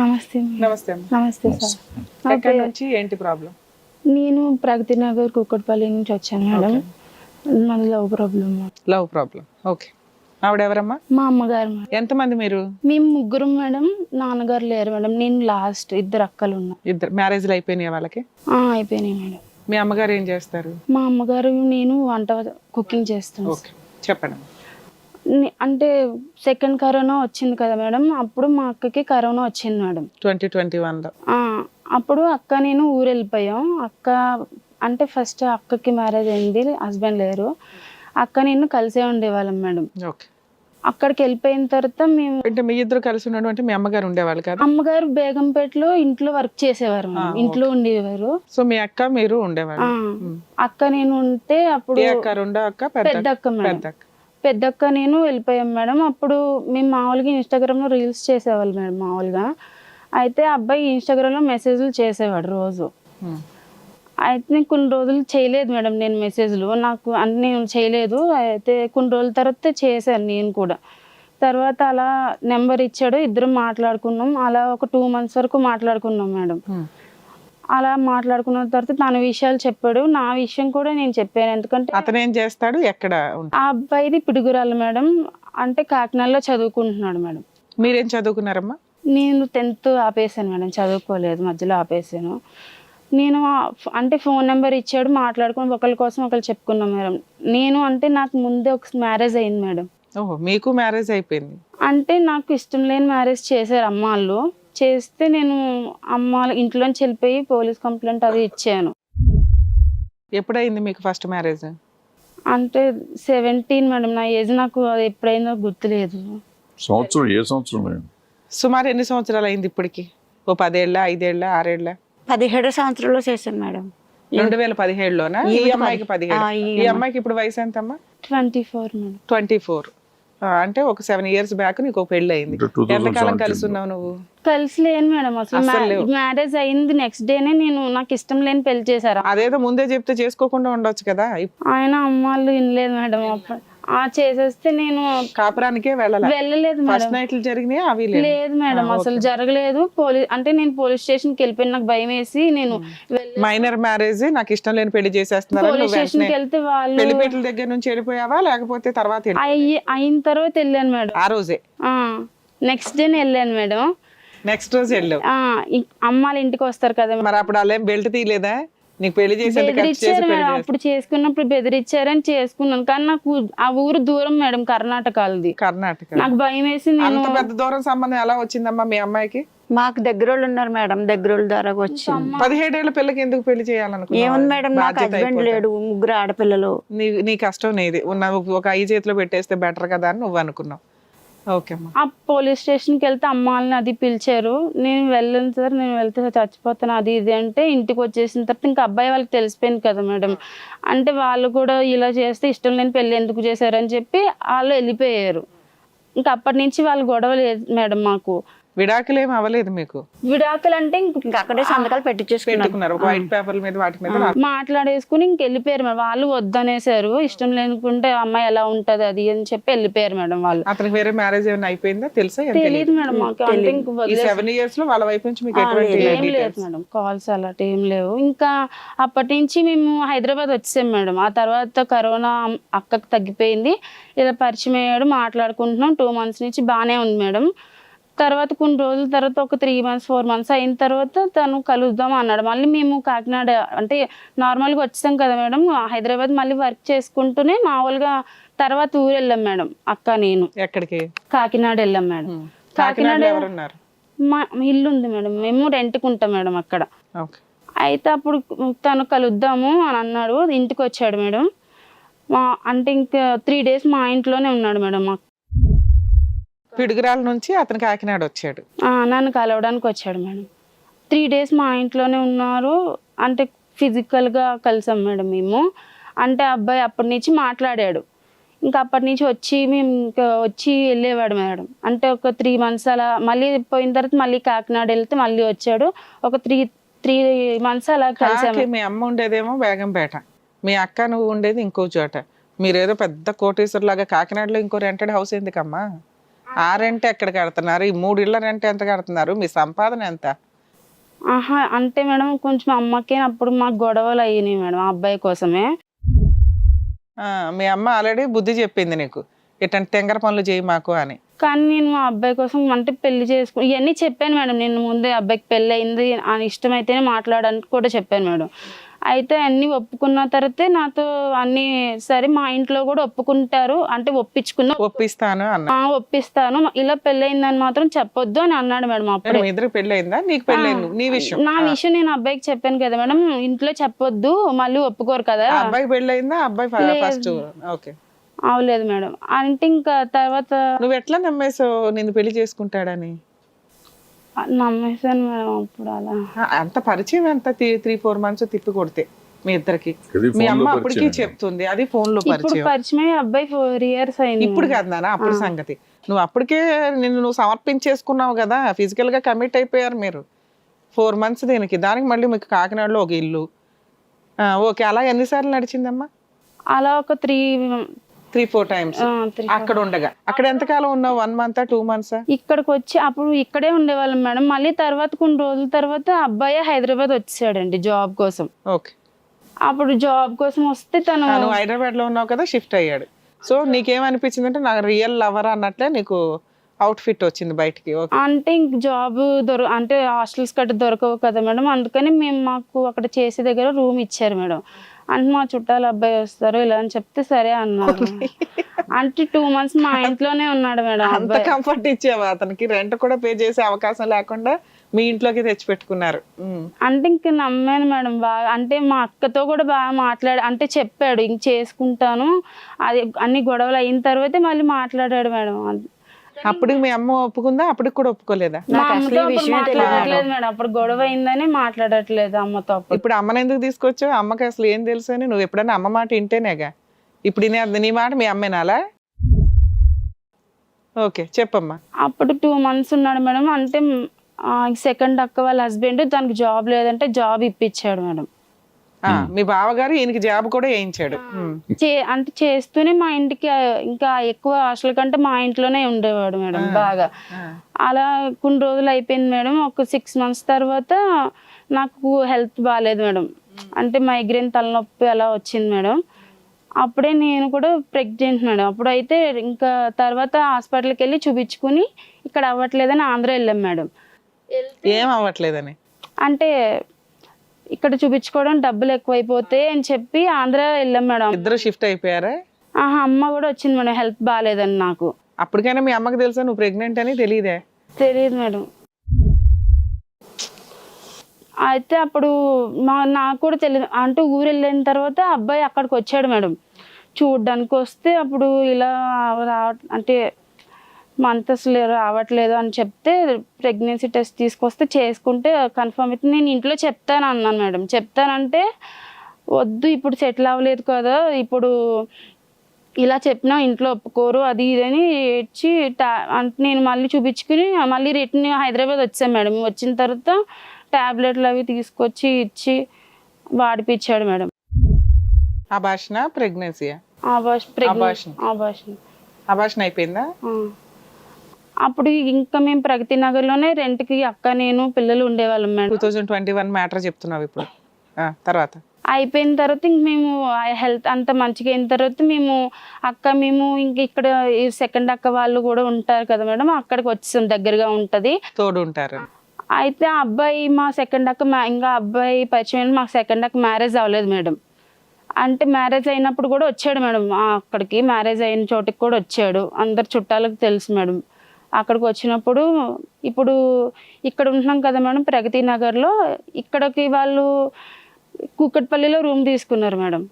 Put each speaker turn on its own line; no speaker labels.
నమస్తే.
నమస్తే
నమస్తే సార్.
ఎక్కడి నుంచి ఏంటి ప్రాబ్లం?
నేను ప్రగతి నగర్ కుక్కట్పల్లి నుంచి వచ్చాను మేడం. నాది love problem.
Love problem. Okay. ఆవిడ ఎవరమ్మా?
మా అమ్మగారు
ఎంతమంది మీరు?
మేము ముగ్గురు మేడం నాన్నగారు లేరు మేడం. నేను లాస్ట్ ఇద్దరు అక్కలు ఉన్నా.
ఇద్దరు. మ్యారేజ్లు అయిపోయినాయి వాళ్ళకి?
ఆ, అయిపోయినాయి మేడం.
మీ అమ్మగారు ఏం చేస్తారు?
మా అమ్మగారు నేను వంట కుకింగ్ చేస్తాను
ఓకే. చెప్పండి
అంటే సెకండ్ కరోనా వచ్చింది కదా మేడం అప్పుడు మా అక్కకి కరోనా వచ్చింది మేడం.
ట్వంటీ ట్వంటీ వన్లో.
అప్పుడు అక్క నేను ఊరు వెళ్ళిపోయాం అక్క అంటే ఫస్ట్ అక్కకి మ్యారేజ్ అయింది హస్బెండ్ లేరు. అక్క నేను కలిసే ఉండేవాళ్ళం మేడం.
ఓకే.
అక్కడికి వెళ్ళిపోయిన తర్వాత మేము
అంటే మీ ఇద్దరు కలిసి ఉండడం అంటే మీ అమ్మగారు ఉండేవాళ్ళు కదా?
అమ్మగారు బేగంపేటలో ఇంట్లో వర్క్ చేసేవారు మేడం. ఇంట్లో ఉండేవారు.
సో మీ అక్క మీరు
ఆ,
ఉండేవాళ్ళు
అక్క నేను ఉంటే అప్పుడు
ఏ అక్క రెండో అక్క పెద్ద
పెద్ద అక్క మేడం.
పెద్ద అక్క.
పెద్ద అక్క నేను వెళ్ళిపోయాం మేడం. అప్పుడు మేము మామూలుగా ఇన్స్టాగ్రామ్లో రీల్స్ చేసేవాళ్ళు మేడం మామూలుగా. అయితే అబ్బాయి ఇన్స్టాగ్రామ్లో మెసేజ్లు చేసేవాడు రోజు.
ఉమ్.
అయితే నేను కొన్ని రోజులు చేయలేదు మేడం నేను మెసేజ్లు నాకు అంటే నేను చేయలేదు. అయితే కొన్ని రోజుల తర్వాత చేశాను నేను కూడా. తర్వాత అలా నెంబర్ ఇచ్చాడు. ఇద్దరం మాట్లాడుకున్నాం. అలా ఒక టూ మంత్స్ వరకు మాట్లాడుకున్నాం మేడం.
ఉమ్.
అలా మాట్లాడుకున్న తర్వాత తన విషయాలు చెప్పాడు. నా విషయం కూడా నేను చెప్పాను. ఎందుకంటే
అతను ఏం చేస్తాడు? ఎక్కడ
ఆ అబ్బాయిది పిడుగురాలు మేడం. అంటే కాకినాడలో చదువుకుంటున్నాడు మేడం.
మీరేం చదువుకున్నారమ్మా?
నేను టెన్త్ ఆపేసాను మేడం. చదువుకోలేదు. మధ్యలో ఆపేసాను నేను అంటే ఫోన్ నెంబర్ ఇచ్చాడు. మాట్లాడుకుని ఒకరి కోసం ఒకరు చెప్పుకున్నాం మేడం. నేను అంటే నాకు ముందే ఒక మ్యారేజ్ అయింది మేడం.
ఓహో మీకు మ్యారేజ్ అయిపోయింది.
అంటే నాకు ఇష్టం లేని మ్యారేజ్ చేశారు అమ్మ వాళ్ళు. చేస్తే నేను అమ్మ వాళ్ళ ఇంట్లోంచి వెళ్ళిపోయి పోలీస్ కంప్లైంట్ అది ఇచ్చాను.
ఎప్పుడైంది మీకు ఫస్ట్ మ్యారేజ్?
అంటే సెవెంటీన్ మేడం నా ఏజ్ నాకు అది ఎప్పుడైందో గుర్తులేదు.
సంవత్సరం ఏ సంవత్సరం
సుమారు ఎన్ని సంవత్సరాలు అయింది ఇప్పటికి? ఓ పదేళ్ళ ఐదేళ్ళ ఆరేళ్ళ?
పదిహేడు సంవత్సరాలు చేశాను మేడం.
రెండు వేల పదిహేడులోనా? ఈ అమ్మాయికి
పది-
పదిహేడు.
ఈ
ఈ
అమ్మాయి.
అమ్మాయికి ఇప్పుడు వయసు ఎంతమ్మా?
Twenty four madam.
Twenty four. అంటే ఒక సెవెన్ ఇయర్స్ బ్యాక్ నీకు ఒక పెళ్ళి అయింది
అంటే 2017
ఎంతకాలం కలిసి ఉన్నావు నువ్వు?
కలిసి లేను మేడం అసలు. మ్యారేజ్ అయింది నెక్స్ట్ డేనే నేను నాకు ఇష్టం లేని పెళ్ళి చేశారు.
అదేదో ముందే చెప్తే చేసుకోకుండా ఉండొచ్చు కదా.
ఆయన అమ్మ వాళ్ళు వినలేదు మేడం అప్పుడు. ఆ చేసేస్తే నేను
కాపురానికే వెళ్ళాలి.
వెళ్ళలేదు
ఫస్ట్
మేడం.
నైట్లు జరిగినాయి? అవి.
లేదు మేడం అసలు. జరగలేదు. పోలీస్ అంటే నేను పోలీస్ స్టేషన్కి వెళ్ళిపోయిన నాకు భయం వేసి నేను వెళ్ళలేదు.
మైనర్ మ్యారేజ్ నాకు ఇష్టం లేని పెళ్ళి చేసేస్తున్నారు
పోలీస్ స్టేషన్కి వెళ్తే వాళ్ళు
పెళ్ళిపేటల దగ్గర నుంచి వెళ్ళిపోయావా? లేకపోతే తర్వాత వెళ్ళి-
అయిన తర్వాత వెళ్ళాను మేడం.
ఆ రోజే?
నెక్స్ట్ డే వెళ్ళాను మేడం.
నెక్స్ట్ రోజు వెళ్ళావు.
ఆ, ఇ- అమ్మాళ్ళ ఇంటికి వస్తారు కదా
మరి అప్పుడు అలా బెల్ట్ తీయలేదా? నీకు పెళ్ళి చేసి పెళ్ళి
మేడం. అప్పుడు చేసుకున్నప్పుడు బెదిరించారని చేసుకున్నాను. కానీ నాకు ఆ ఊరు దూరం మేడం కర్ణాటకది
కర్ణాటక.
నాకు భయం వేసి నేను.
అంత పెద్ద దూరం సంబంధం ఎలా వచ్చిందమ్మా మీ అమ్మాయికి?
మాకు దగ్గరోళ్ళు ఉన్నారు మేడం దగ్గరోళ్ళ ద్వారా వచ్చింది.
పదిహేడేళ్ళ పిల్లకి ఎందుకు పెళ్ళి
ఏముంది
చేయాలనుకున్నావు
మేడం నాకు హస్బెండ్. లేడు ముగ్గురు ఆడపిల్లలు.
నీ నీ కష్టం నీది. ఉన్న ఒక ఐదు చేతిలో పెట్టేస్తే బెటర్ కదా అని నువ్వు అనుకున్నావు.
ఆ పోలీస్ స్టేషన్కి వెళ్తే అమ్మ వాళ్ళని అది పిలిచారు. నేను వెళ్ళను సార్ నేను వెళ్తే చచ్చిపోతాను అది ఇది అంటే ఇంటికి వచ్చేసిన తర్వాత ఇంకా అబ్బాయి వాళ్ళకి తెలిసిపోయింది కదా మేడం. అంటే వాళ్ళు కూడా ఇలా చేస్తే ఇష్టం లేని పెళ్ళి ఎందుకు చేశారని చెప్పి వాళ్ళు వెళ్ళిపోయారు. ఇంకా అప్పటి నుంచి వాళ్ళు గొడవ లేదు మేడం మాకు.
విడాకులు అవ్వలేదు మీకు?
విడాకులు అంటే ఇంక
అక్కడే సంతకాలు పెట్టించేసుకున్నారు
వైట్ పేపర్ల మీద వాటి మీద రా-
మాట్లాడేసుకుని ఇంక వెళ్ళిపోయారు మేడం. వాళ్ళు వద్దనేసారు. ఇష్టం లేనుకుంటే అమ్మాయి ఎలా ఉంటది అది అని చెప్పి వెళ్ళిపోయారు మేడం వాళ్ళు.
అతనికి వేరే మ్యారేజ్ ఏమైనా అయిపోయిందా? తెలుసా తెలియదు
మేడం మాకు. అంటే ఇంక
ఈ
వదిలేసి-
సెవెన్ ఇయర్స్లో వాళ్ళ వైపు నుంచి మీకు
ఏం లేదు? మేడం. కాల్స్ అలాంటి ఏం లేవు. ఇంకా అప్పటి నుంచి మేము హైదరాబాద్ వచ్చాం మేడం. ఆ తర్వాత కరోనా అక్కకు తగ్గిపోయింది. ఇలా పరిచయం అయ్యాడు మాట్లాడుకుంటున్నాం. టూ మంత్స్ నుంచి బాగానే ఉంది మేడం. తర్వాత కొన్ని రోజుల తర్వాత ఒక త్రీ మంత్స్ ఫోర్ మంత్స్ అయిన తర్వాత తను కలుద్దాం అన్నాడు. మళ్ళీ మేము కాకినాడ అంటే నార్మల్గా వచ్చాం కదా మేడం. హైదరాబాద్ మళ్ళీ వర్క్ చేసుకుంటూనే మామూలుగా తర్వాత ఊరు వెళ్ళాం మేడం అక్క నేను.
ఎక్కడికి?
కాకినాడ వెళ్ళాం మేడం. కాకినాడ మా ఇల్లు ఉంది మేడం. మేము రెంట్కి ఉంటాం మేడం అక్కడ. అయితే అప్పుడు తను కలుద్దాము అని అన్నాడు ఇంటికి వచ్చాడు మేడం. మా అంటే ఇంకా త్రీ డేస్ మా ఇంట్లోనే ఉన్నాడు మేడం
పిడుగురాల నుంచి అతను కాకినాడ వచ్చాడు.
ఆ, నన్ను కలవడానికి వచ్చాడు మేడం. త్రీ డేస్ మా ఇంట్లోనే ఉన్నారు. అంటే ఫిజికల్గా కలిసాం మేడం మేము. అంటే అబ్బాయి అప్పటి నుంచి మాట్లాడాడు. ఇంకా అప్పటి నుంచి వచ్చి మేము ఇంకా వచ్చి వెళ్ళేవాడు మేడం. అంటే ఒక త్రీ మంత్స్ అలా మళ్ళీ పోయిన తర్వాత మళ్ళీ కాకినాడ వెళ్తే మళ్ళీ వచ్చాడు. ఒక త్రీ త్రీ మంత్స్ అలా కలిసాము
మీ అమ్మ ఉండేదేమో బేగంపేట. మీ అక్క నువ్వు ఉండేది ఇంకో చోట. మీరేదో పెద్ద కోటేశ్వర్ లాగా కాకినాడలో ఇంకో రెంటెడ్ హౌస్ ఎందుకమ్మా? ఆ రెంట్ ఎక్కడ కడుతున్నారు? ఈ మూడు ఇళ్ళ రెంట్ ఎంత కడుతున్నారు? మీ సంపాదన ఎంత?
ఆహా అంటే మేడం కొంచెం అమ్మకి అప్పుడు మాకు గొడవలు అయ్యినాయి మేడం ఆ అబ్బాయి కోసమే.
ఆ, మీ అమ్మ ఆల్రెడీ బుద్ధి చెప్పింది నీకు. ఇట్లాంటి తెంగర పనులు చేయి మాకు అని.
కానీ నేను మా అబ్బాయి కోసం అంటే పెళ్ళి చేసుకు ఇవన్నీ చెప్పాను మేడం. నేను ముందే అబ్బాయికి పెళ్ళి అయింది అని ఇష్టమైతేనే మాట్లాడడానికి కూడా చెప్పాను మేడం. అయితే అన్ని ఒప్పుకున్న తర్వాతే నాతో అన్ని సరే మా ఇంట్లో కూడా ఒప్పుకుంటారు. అంటే ఒప్పించుకున్నా
ఒప్పిస్తాను
ఒప్పిస్తాను. ఇలా పెళ్ళయిందని మాత్రం చెప్పొద్దు అని అన్నాడు మేడం అప్పుడే.
నీకు నీ విషయం.
నా విషయం నేను అబ్బాయికి చెప్పాను కదా మేడం. ఇంట్లో చెప్పొద్దు మళ్ళీ ఒప్పుకోరు కదా.
అబ్బాయి పెళ్ళి అయిందా అబ్బాయి ఫస్ట్ ఓకే.
అవలేదు మేడం. అంటే ఇంకా తర్వాత
నువ్వు ఎట్లా నమ్మేసావు నిన్ను పెళ్ళి చేసుకుంటాడని?
నమ్మేశాను మేడం అప్పుడు అలా.
అంత పరిచయం ఎంత? త్రీ ఫోర్ మంత్స్ తిప్పి కొడితే మీ ఇద్దరికి.
ఇది
మీ అమ్మ అప్పటికి. చెప్తుంది అది ఫోన్లో
ఇప్పుడు
పరిచయం.
అబ్బాయి ఫోర్ ఇయర్స్ అయింది
ఇప్పుడు కాదు నాన్న అప్పుడు సంగతి. నువ్వు అప్పటికే నిన్ను నువ్వు సమర్పించేసుకున్నావు కదా ఫిజికల్గా కమిట్ అయిపోయారు మీరు. ఫోర్ మంత్స్ దీనికి. దానికి మళ్ళీ మీకు కాకినాడలో ఒక ఇల్లు. ఆ, ఓకే అలా ఎన్నిసార్లు నడిచిందమ్మా?
అలా ఒక త్రీ
త్రీ ఫోర్ టైమ్స్ అక్కడ ఉండగా. అక్కడ ఎంతకాలం ఉన్నావు? వన్ మంత్ టూ మంత్స్
ఇక్కడికి వచ్చి అప్పుడు ఇక్కడే ఉండేవాళ్ళం మేడం. మళ్ళీ తర్వాత కొన్ని రోజుల తర్వాత అబ్బాయి హైదరాబాద్ వచ్చాడండి జాబ్ కోసం.
ఓకే
అప్పుడు జాబ్ కోసం వస్తే తను
హైదరాబాద్లో ఉన్నావు కదా షిఫ్ట్ అయ్యాడు. సో నీకేమనిపించింది అంటే నాకు రియల్ లవర్ అన్నట్లే నీకు అవుట్ ఫిట్ వచ్చింది బయటికి.
అంటే ఇంక జాబ్ దొర అంటే హాస్టల్స్ గట్రా దొరకవు కదా మేడం. అందుకని మేము మాకు అక్కడ చేసే దగ్గర రూమ్ ఇచ్చారు మేడం. అంటే మా చుట్టాల అబ్బాయి వస్తారు ఇలా అని చెప్తే సరే అన్నారు. అంటే టూ మంత్స్ మా ఇంట్లోనే ఉన్నాడు మేడం
అంత కంఫర్ట్ ఇచ్చావా అతనికి? రెంట్ కూడా పే చేసే అవకాశం లేకుండా మీ ఇంట్లోకి తెచ్చి పెట్టుకున్నారు.
అంటే ఇంక నమ్మాను మేడం బాగా. అంటే మా అక్కతో కూడా బాగా మాట్లాడు అంటే చెప్పాడు ఇంక చేసుకుంటాను. అది అన్ని గొడవలు అయిన తర్వాతే మళ్ళీ మాట్లాడాడు మేడం.
అప్పుడు మీ అమ్మ ఒప్పుకుందా? అప్పటికి కూడా ఒప్పుకోలేదా?
మా
నాకు అసలు ఈ
అప్పుడు
విషయమే తెలియదు
మాట్లాడట్లేదు మేడం. అప్పుడు గొడవ అయిందని మాట్లాడట్లేదు అమ్మతో అప్పుడు.
ఇప్పుడు అమ్మని ఎందుకు తీసుకొచ్చావు? అమ్మకి అసలు ఏం తెలుసు అని నువ్వు ఎప్పుడైనా అమ్మ మాట వింటేనేగా? ఇప్పుడు నీ- నీ మాట మీ అమ్మేనాలా ఓకే చెప్పమ్మా.
అప్పుడు టూ మంత్స్ ఉన్నాడు మేడం. అంటే సెకండ్ అక్క వాళ్ళ హస్బెండ్ తనకు జాబ్ లేదంటే జాబ్ ఇప్పించాడు మేడం.
మీ బావగారు ఈయనకి జాబ్ కూడా వేయించాడు.
అంటే చేస్తూనే మా ఇంటికి ఇంకా ఎక్కువ హాస్టల్ కంటే మా ఇంట్లోనే ఉండేవాడు మేడం బాగా. అలా కొన్ని రోజులు అయిపోయింది మేడం. ఒక సిక్స్ మంత్స్ తర్వాత నాకు హెల్త్ బాగాలేదు మేడం. అంటే మైగ్రేన్ తలనొప్పి అలా వచ్చింది మేడం. అప్పుడే నేను కూడా ప్రెగ్నెంట్ మేడం. అప్పుడు అయితే ఇంకా తర్వాత హాస్పిటల్కి వెళ్ళి చూపించుకుని ఇక్కడ అవ్వట్లేదని ఆంధ్ర వెళ్ళాం మేడం.
ఏం అవ్వట్లేదని?
అంటే ఇక్కడ చూపించుకోవడం డబ్బులు ఎక్కువైపోతాయి అని చెప్పి ఆంధ్ర వెళ్ళాం మేడం.
ఇద్దరు షిఫ్ట్ అయిపోయారా?
ఆహా అమ్మ కూడా వచ్చింది మేడం హెల్త్ బాగాలేదని నాకు.
అప్పటికైనా మీ అమ్మకి తెలుసా నువ్వు ప్రెగ్నెంట్ అని? తెలియదే
తెలియదు మేడం. అయితే అప్పుడు మా నాకు కూడా తెలియదు అంటే ఊరు వెళ్ళిన తర్వాత అబ్బాయి అక్కడికి వచ్చాడు మేడం. చూడ్డానికి వస్తే అప్పుడు ఇలా రా అంటే మంత్ అసలు రావట్లేదు అని చెప్తే ప్రెగ్నెన్సీ టెస్ట్ తీసుకొస్తే చేసుకుంటే కన్ఫర్మ్ అయితే నేను ఇంట్లో చెప్తాను అన్నాను మేడం. చెప్తానంటే వద్దు ఇప్పుడు సెటిల్ అవ్వలేదు కదా ఇప్పుడు ఇలా చెప్పినా ఇంట్లో ఒప్పుకోరు అది ఇది అని ఏడ్చి టా- అంటే నేను మళ్ళీ చూపించుకుని మళ్ళీ రిటర్న్ హైదరాబాద్ వచ్చాను మేడం. వచ్చిన తర్వాత టాబ్లెట్లు అవి తీసుకొచ్చి ఇచ్చి వాడిపించాడు మేడం.
అభాషణ.
ప్రెగ్నెన్సీ ఆభాషణ
అభాషణ అయిపోయిందా?
ఆ. అప్పుడు ఇంకా మేము ప్రగతి నగర్లోనే రెంట్కి అక్క నేను పిల్లలు ఉండేవాళ్ళం
two
madam
thousand twenty one matter చెప్తున్నావు ఇప్పుడు. ఆ, తర్వాత?
అయిపోయిన తర్వాత ఇంక మేము హెల్త్ అంత మంచిగా అయిన తర్వాత మేము అక్క మేము ఇంక ఇక్కడ సెకండ్ అక్క వాళ్ళు కూడా ఉంటారు కదా మేడం అక్కడికి వచ్చాం దగ్గరగా ఉంటుంది.
తోడు ఉంటారు
అయితే ఆ అబ్బాయి మా సెకండ్ అక్క ఇంకా అబ్బాయి పరిచయం అయిన మాకు సెకండ్ అక్క మ్యారేజ్ అవ్వలేదు మేడం. అంటే మ్యారేజ్ అయినప్పుడు కూడా వచ్చాడు మేడం ఆ అక్కడికి మ్యారేజ్ అయిన చోటికి కూడా వచ్చాడు. అందరు చుట్టాలకు తెలుసు మేడం. అక్కడికి వచ్చినప్పుడు ఇప్పుడు ఇక్కడ ఉంటున్నాం కదా మేడం ప్రగతి నగర్లో. ఇక్కడికి వాళ్ళు కూకట్పల్లిలో రూమ్ తీసుకున్నారు మేడం.